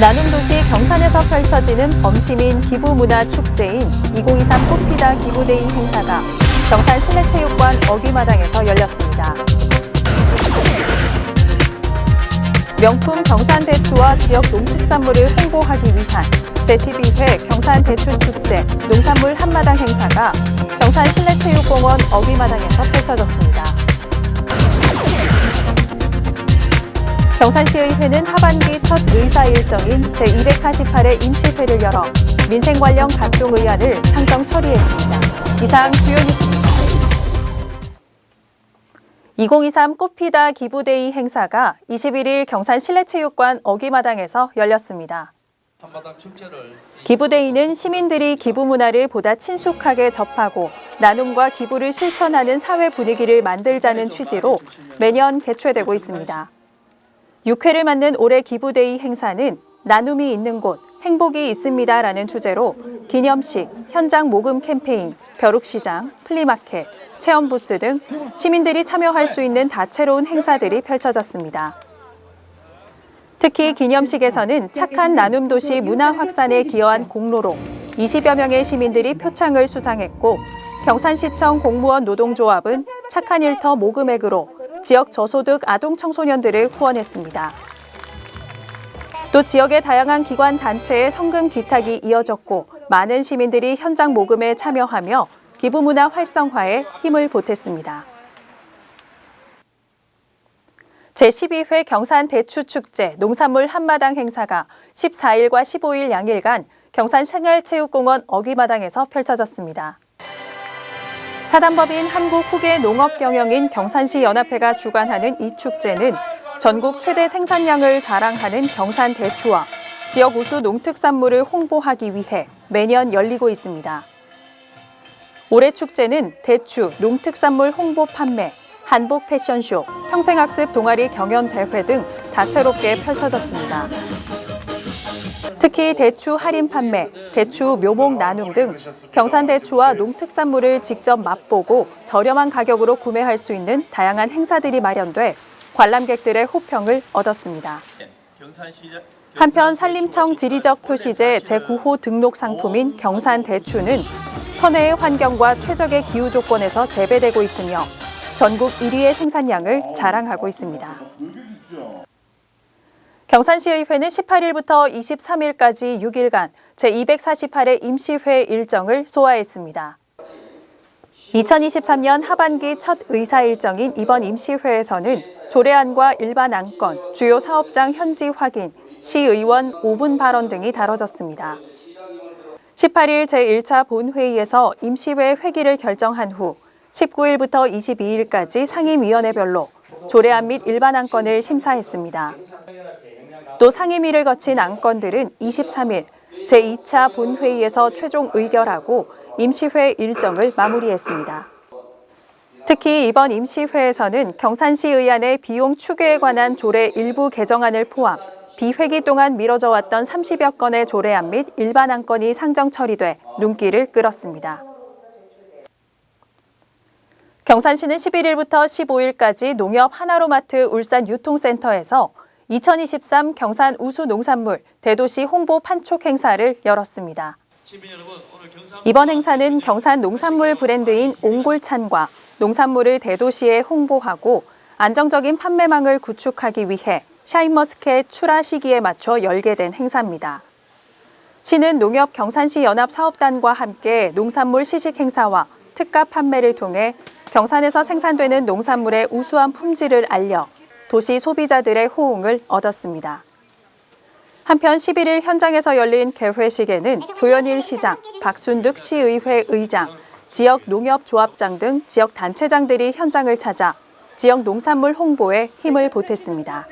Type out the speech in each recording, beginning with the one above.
나눔도시 경산에서 펼쳐지는 범시민 기부문화 축제인 2023 꽃피다 기부데이 행사가 경산 실내체육관 어귀마당에서 열렸습니다. 명품 경산 대추와 지역 농특산물을 홍보하기 위한 제12회 경산 대추축제 농산물 한마당 행사가 경산 실내체육공원 어귀마당에서 펼쳐졌습니다. 경산시의회는 하반기 첫 의사 일정인 제248회 임시회를 열어 민생 관련 각종 의안을 상정 처리했습니다. 이상 주요 뉴스입니다. 2023 꽃피다 기부데이 행사가 21일 경산 실내체육관 어귀마당에서 열렸습니다. 기부데이는 시민들이 기부 문화를 보다 친숙하게 접하고 나눔과 기부를 실천하는 사회 분위기를 만들자는 취지로 매년 개최되고 있습니다. 6회를 맞는 올해 기부데이 행사는 나눔이 있는 곳, 행복이 있습니다라는 주제로 기념식, 현장 모금 캠페인, 벼룩시장, 플리마켓, 체험 부스 등 시민들이 참여할 수 있는 다채로운 행사들이 펼쳐졌습니다. 특히 기념식에서는 착한 나눔 도시 문화 확산에 기여한 공로로 20여 명의 시민들이 표창을 수상했고 경산시청 공무원 노동조합은 착한 일터 모금액으로 지역 저소득 아동 청소년들을 후원했습니다. 또 지역의 다양한 기관 단체의 성금 기탁이 이어졌고 많은 시민들이 현장 모금에 참여하며 기부 문화 활성화에 힘을 보탰습니다. 제12회 경산 대추축제 농산물 한마당 행사가 14일과 15일 양일간 경산 생활체육공원 어귀마당에서 펼쳐졌습니다. 사단법인 한국후계농업경영인 경산시 연합회가 주관하는 이 축제는 전국 최대 생산량을 자랑하는 경산 대추와 지역 우수 농특산물을 홍보하기 위해 매년 열리고 있습니다. 올해 축제는 대추, 농특산물 홍보 판매, 한복 패션쇼, 평생학습 동아리 경연 대회 등 다채롭게 펼쳐졌습니다. 특히 대추 할인 판매, 대추 묘목 나눔 등 경산 대추와 농특산물을 직접 맛보고 저렴한 가격으로 구매할 수 있는 다양한 행사들이 마련돼 관람객들의 호평을 얻었습니다. 한편 산림청 지리적 표시제 제9호 등록 상품인 경산 대추는 천혜의 환경과 최적의 기후 조건에서 재배되고 있으며 전국 1위의 생산량을 자랑하고 있습니다. 경산시의회는 18일부터 23일까지 6일간 제248회 임시회 일정을 소화했습니다. 2023년 하반기 첫 의사 일정인 이번 임시회에서는 조례안과 일반 안건, 주요 사업장 현지 확인, 시의원 5분 발언 등이 다뤄졌습니다. 18일 제1차 본회의에서 임시회 회기를 결정한 후 19일부터 22일까지 상임위원회별로 조례안 및 일반 안건을 심사했습니다. 또 상임위를 거친 안건들은 23일 제2차 본회의에서 최종 의결하고 임시회 일정을 마무리했습니다. 특히 이번 임시회에서는 경산시 의안의 비용 추계에 관한 조례 일부 개정안을 포함 비회기 동안 미뤄져 왔던 30여 건의 조례안 및 일반 안건이 상정 처리돼 눈길을 끌었습니다. 경산시는 11일부터 15일까지 농협 하나로마트 울산 유통센터에서 2023 경산 우수 농산물 대도시 홍보 판촉 행사를 열었습니다. 이번 행사는 경산 농산물 브랜드인 옹골찬과 농산물을 대도시에 홍보하고 안정적인 판매망을 구축하기 위해 샤인머스켓 출하 시기에 맞춰 열게 된 행사입니다. 시는 농협 경산시 연합 사업단과 함께 농산물 시식 행사와 특가 판매를 통해 경산에서 생산되는 농산물의 우수한 품질을 알려 도시 소비자들의 호응을 얻었습니다. 한편 11일 현장에서 열린 개회식에는 조현일 시장, 박순득 시의회 의장, 지역 농협조합장 등 지역 단체장들이 현장을 찾아 지역 농산물 홍보에 힘을 보탰습니다.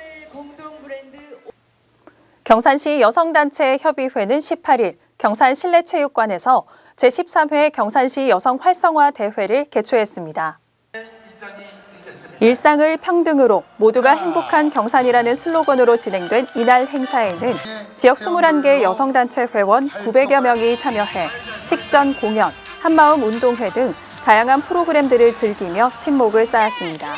경산시 여성단체 협의회는 18일 경산 실내체육관에서 제13회 경산시 여성 활성화 대회를 개최했습니다. 일상을 평등으로 모두가 행복한 경산이라는 슬로건으로 진행된 이날 행사에는 지역 21개 여성단체 회원 900여 명이 참여해 식전 공연, 한마음 운동회 등 다양한 프로그램들을 즐기며 친목을 쌓았습니다.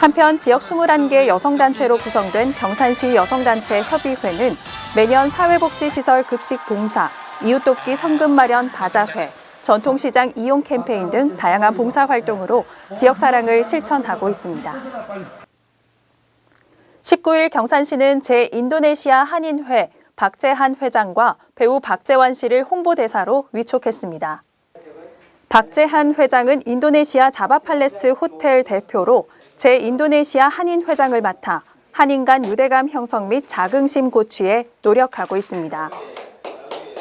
한편 지역 21개 여성단체로 구성된 경산시 여성단체 협의회는 매년 사회복지시설 급식 봉사, 이웃돕기 성금 마련 바자회, 전통시장 이용 캠페인 등 다양한 봉사 활동으로 지역 사랑을 실천하고 있습니다. 19일 경산시는 제-인도네시아 한인회 박재한 회장과 배우 박재환 씨를 홍보대사로 위촉했습니다. 박재한 회장은 인도네시아 자바팔레스 호텔 대표로 제-인도네시아 한인 회장을 맡아 한인 간 유대감 형성 및 자긍심 고취에 노력하고 있습니다.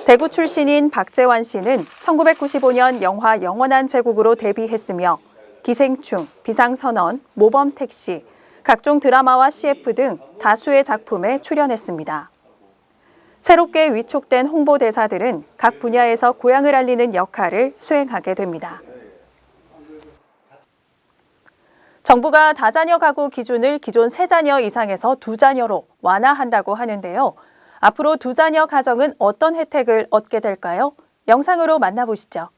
대구 출신인 박재환 씨는 1995년 영화 영원한 제국으로 데뷔했으며 기생충, 비상선언, 모범택시, 각종 드라마와 CF 등 다수의 작품에 출연했습니다. 새롭게 위촉된 홍보대사들은 각 분야에서 고향을 알리는 역할을 수행하게 됩니다. 정부가 다자녀 가구 기준을 기존 세자녀 이상에서 두자녀로 완화한다고 하는데요. 앞으로 두 자녀 가정은 어떤 혜택을 얻게 될까요? 영상으로 만나보시죠.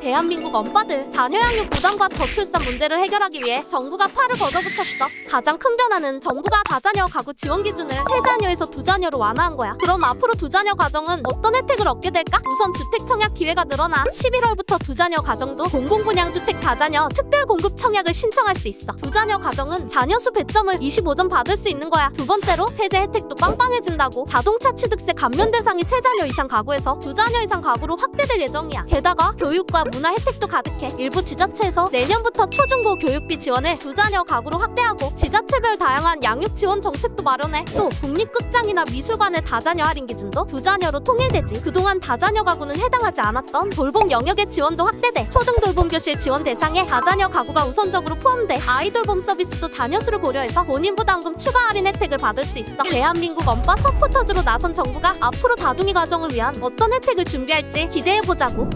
대한민국 엄빠들 자녀 양육 부담과 저출산 문제를 해결하기 위해 정부가 팔을 걷어붙였어. 가장 큰 변화는 정부가 다자녀 가구 지원 기준을 세 자녀에서 두 자녀로 완화한 거야. 그럼 앞으로 두 자녀 가정은 어떤 혜택을 얻게 될까? 우선 주택 청약 기회가 늘어나 11월부터 두 자녀 가정도 공공분양 주택 다자녀 특별 공급 청약을 신청할 수 있어. 두 자녀 가정은 자녀 수 배점을 25점 받을 수 있는 거야. 두 번째로 세제 혜택도 빵빵해진다고. 자동차 취득세 감면 대상이 세 자녀 이상 가구에서 두 자녀 이상 가구로 확대될 예정이야. 게다가 교육과 문화 혜택도 가득해. 일부 지자체에서 내년부터 초중고 교육비 지원을 두 자녀 가구로 확대하고 지자체별 다양한 양육 지원 정책도 마련해. 또 국립극장이나 미술관의 다자녀 할인 기준도 두 자녀로 통일되지. 그동안 다자녀 가구는 해당하지 않았던 돌봄 영역의 지원도 확대돼. 초등 돌봄 교실 지원 대상에 다자녀 가구가 우선적으로 포함돼. 아이돌봄 서비스도 자녀 수를 고려해서 본인 부담금 추가 할인 혜택을 받을 수 있어. 대한민국 엄빠 서포터즈로 나선 정부가 앞으로 다둥이 가정을 위한 어떤 혜택을 준비할지 기대해 보자고.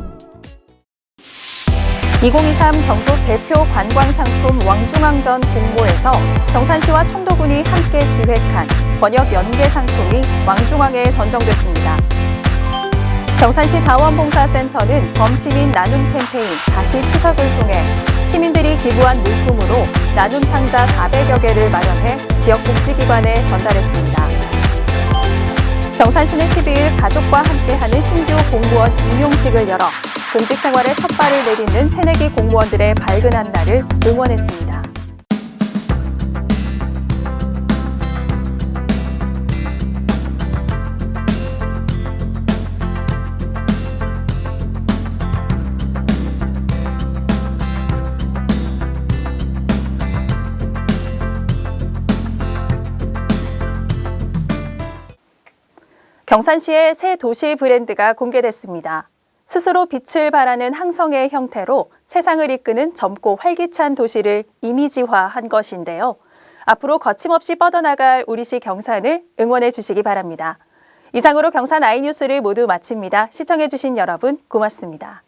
2023 경북 대표 관광상품 왕중왕전 공모에서 경산시와 청도군이 함께 기획한 번역 연계 상품이 왕중왕에 선정됐습니다. 경산시 자원봉사센터는 범시민 나눔 캠페인 다시 추석을 통해 시민들이 기부한 물품으로 나눔 상자 400여 개를 마련해 지역 복지기관에 전달했습니다. 경산시는 12일 가족과 함께하는 신규 공무원 임용식을 열어 공직 생활에 첫 발을 내딛는 새내기 공무원들의 밝은 한 날을 응원했습니다. 경산시의 새 도시 브랜드가 공개됐습니다. 스스로 빛을 발하는 항성의 형태로 세상을 이끄는 젊고 활기찬 도시를 이미지화한 것인데요. 앞으로 거침없이 뻗어나갈 우리시 경산을 응원해 주시기 바랍니다. 이상으로 경산 아이뉴스를 모두 마칩니다. 시청해 주신 여러분 고맙습니다.